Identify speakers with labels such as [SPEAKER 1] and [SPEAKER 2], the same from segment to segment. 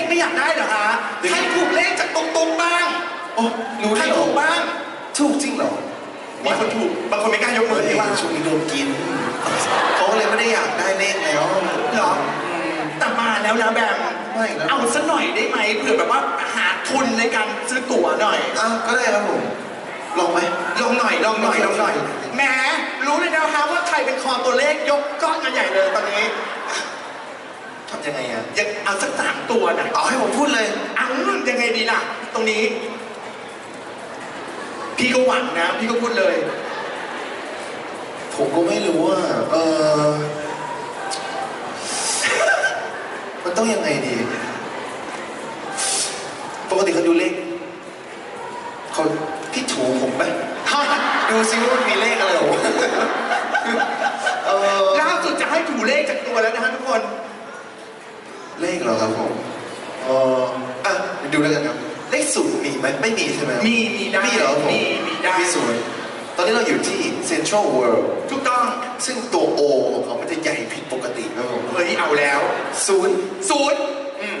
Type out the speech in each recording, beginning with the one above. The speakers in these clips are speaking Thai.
[SPEAKER 1] ขไม่อยากได้เหรอฮะให้ถูกเลขจากตรงๆบ้าง
[SPEAKER 2] โอ้รู้
[SPEAKER 1] ให้
[SPEAKER 2] ได้เหรอ
[SPEAKER 1] ถูกบ้าง
[SPEAKER 2] ถูกจริงเหรอ
[SPEAKER 1] มีคนถูก บางคนไม่กล้ายกมื
[SPEAKER 2] เฮ้
[SPEAKER 1] อยที่ว่า
[SPEAKER 2] ช่วงนี้โดนกิน เขาก็เลยไม่ได้อยากได้เลขแล้ว
[SPEAKER 1] เหรอ แต่มาแล้วนะแบม
[SPEAKER 2] ไม่แล้ว
[SPEAKER 1] เอาสักหน่อยได้ไหมเผื่อแบบว่าหาทุนในการซื้อตั๋วหน่อย
[SPEAKER 2] อ้าวก็ได้ครับผมลองไหม
[SPEAKER 1] ลองหน่อยลองหน่อยลองหน่อยแหมรู้เลยนะคะว่าใครเป็นคอตัวเลขยกก้อนกันใหญ่เลยตอนนี้
[SPEAKER 2] ทำ ยังไงอะ
[SPEAKER 1] ยังเอาสักสามตัวนะ
[SPEAKER 2] เอาให้ผมพูดเลย
[SPEAKER 1] อังยังไงดีล่ะ ตรงนี้ พี่ก็หวังนะ พี่ก็พูดเลย
[SPEAKER 2] ผมก็ไม่รู้ว่า เออมันต้องยังไงดี ปกติเขาดูเลขเขาพี่ถูผมไหมดูซิว่ามันมีเลขอะไรหรอเออ
[SPEAKER 1] ล่าสุดจะให้ถูเลขจากตัวแล้วนะฮะทุกคน
[SPEAKER 2] เลขเหรอครับผมเอออะดูแล้วกันครับ เลขศูนย์มีไหมไม่มีใช่ไหมครับ
[SPEAKER 1] มีมีได้
[SPEAKER 2] มีเหรอผม
[SPEAKER 1] มีมีได้
[SPEAKER 2] มีศูนย์ตอนนี้เราอยู่ที่ Central World
[SPEAKER 1] ถูกต้อง
[SPEAKER 2] ซึ่งตัว O ของเขามันจะใหญ่ผิดปกติครับผม
[SPEAKER 1] เฮ้ยเอาแล้ว
[SPEAKER 2] ศูนย์
[SPEAKER 1] ศูนย์
[SPEAKER 2] อืม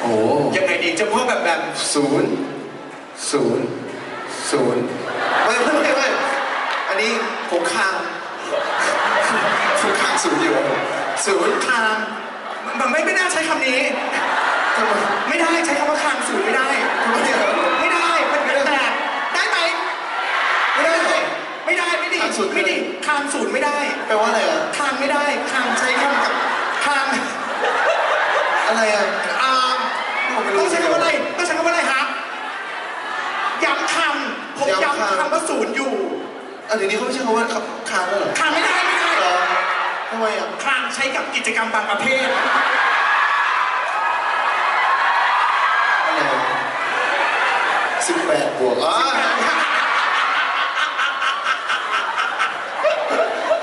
[SPEAKER 2] โอ้
[SPEAKER 1] ยังไงดีเจ้าพ่อแบบแบบ
[SPEAKER 2] ศูนย์ศูนย์ศูนย์ไม่ไม่ไม่ไม่อันนี้ ผมค้างผมค้างศูนย์อยู่ครับผมศูนย์
[SPEAKER 1] คางมันไม่ไม่น่าใช้คำนี้
[SPEAKER 2] ทำไม
[SPEAKER 1] ไม่ได้ใช้คำว่าคางศูนย์ไม่ได้
[SPEAKER 2] ทำไมอะ
[SPEAKER 1] ไม่ได้มันเป็นแต่ได้ไหม
[SPEAKER 2] ไม่ได้เหรอ
[SPEAKER 1] ไม่ได้ไม่ดี
[SPEAKER 2] คางศูนย์
[SPEAKER 1] ไม่ดีคางศูนย์ไม่ได้
[SPEAKER 2] แปลว่าอะไรอะ
[SPEAKER 1] คางไม่ได้คางใช้คำกับคาง
[SPEAKER 2] อะไรอะ
[SPEAKER 1] อ่า
[SPEAKER 2] ผมไม่
[SPEAKER 1] ต้
[SPEAKER 2] รู้
[SPEAKER 1] องใช้คำว่าอะไรต้องใช้คำว่าอะไรฮะย้ำคำผม
[SPEAKER 2] ย้ำคำ
[SPEAKER 1] ย้ำคำว่าศูนย์อยู่
[SPEAKER 2] อะเดี๋ยวนี้เขาไม่ใช่คำว่าค้างแล้วเหรอ
[SPEAKER 1] คางไม่ได้ไม่ได้
[SPEAKER 2] เหรอทำไมอะ
[SPEAKER 1] คางใช้กับกิจกรรมบางประเภท
[SPEAKER 2] อะไรสิบแปดบวกอะ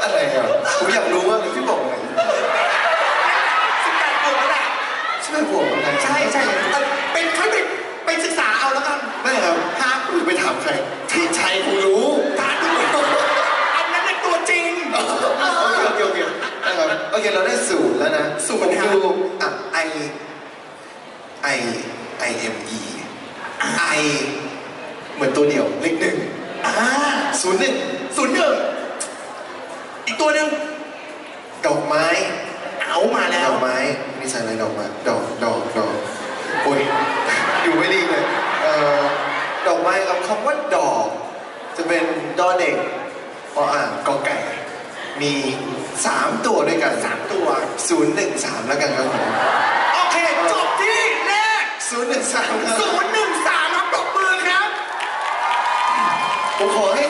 [SPEAKER 2] อะไรอะผมอยากรู้ว่าพี่บอกไง
[SPEAKER 1] สิบแปดบวกแล้วแหละ
[SPEAKER 2] สิบแปดบวกอะไร
[SPEAKER 1] ใช่ใช่ เค
[SPEAKER 2] เราได้ศูนย์แล้วนะ
[SPEAKER 1] ศูนย์
[SPEAKER 2] ผม
[SPEAKER 1] ครับ
[SPEAKER 2] ดูอะ I I I M E I เหมือนตัวเดียวเลขหนึ่ง
[SPEAKER 1] อ่า
[SPEAKER 2] ศูนย์หนึ่ง
[SPEAKER 1] ศูนย์หนึ่งอีกตัวหนึ่ง
[SPEAKER 2] ดอกไม้
[SPEAKER 1] เอามาแล้
[SPEAKER 2] ด
[SPEAKER 1] ว
[SPEAKER 2] อกไม้นี่ใส่อะไรดอกไม้ดอกดอกดอกโอ้ย อยู่ไม่ดีเลยเอ่อดอกไม้ครับคำว่าดอก จะเป็นดอเด็กออ่างกอไก่ มีสามตัวด้วยกัน
[SPEAKER 1] สามตัว
[SPEAKER 2] ศูนย์หนึ่งสามแล้วกันครับผม
[SPEAKER 1] โอเค จบที่เลข
[SPEAKER 2] ศูนย์หนึ่งสามครับ
[SPEAKER 1] ศูนย์หนึ่งสามครับปรบมือครับ
[SPEAKER 2] ผมขอให้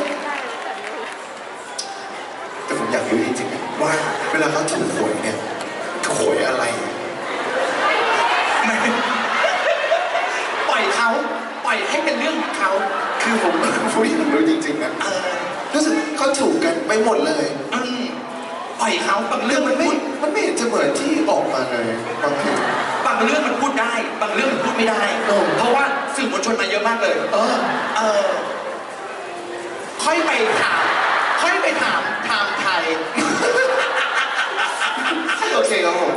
[SPEAKER 2] แต่ผมอยากรู้จริงๆอะว่าเวลาเขาถูกหวยเนี่ยเขาหวยอะไร
[SPEAKER 1] ไม่ปล่อยเขาปล่อยให้เป็นเรื่องของเขา
[SPEAKER 2] คือผมผมอยากรู้จริงๆนะ
[SPEAKER 1] เออ
[SPEAKER 2] รู้สึกเขาถูกกันไปหมดเลย
[SPEAKER 1] อืม ปล่อยเขาบาง
[SPEAKER 2] เรื่
[SPEAKER 1] เรื่
[SPEAKER 2] อ
[SPEAKER 1] องง
[SPEAKER 2] มั
[SPEAKER 1] มันน
[SPEAKER 2] ไม่
[SPEAKER 1] พูด
[SPEAKER 2] มันไม่เห็นจะเหมือนที่ออกมาเลยบางที
[SPEAKER 1] บางเรื่องมันพูดได้ บางเรื่องมันพูดไม่ได้
[SPEAKER 2] เออ
[SPEAKER 1] เพราะว่าสื่อมวลชนมาเยอะมากเลย
[SPEAKER 2] เออ
[SPEAKER 1] เออ ค่อยไปถาม ค่อยไปถามไทม์ไทย
[SPEAKER 2] โอเคครับผม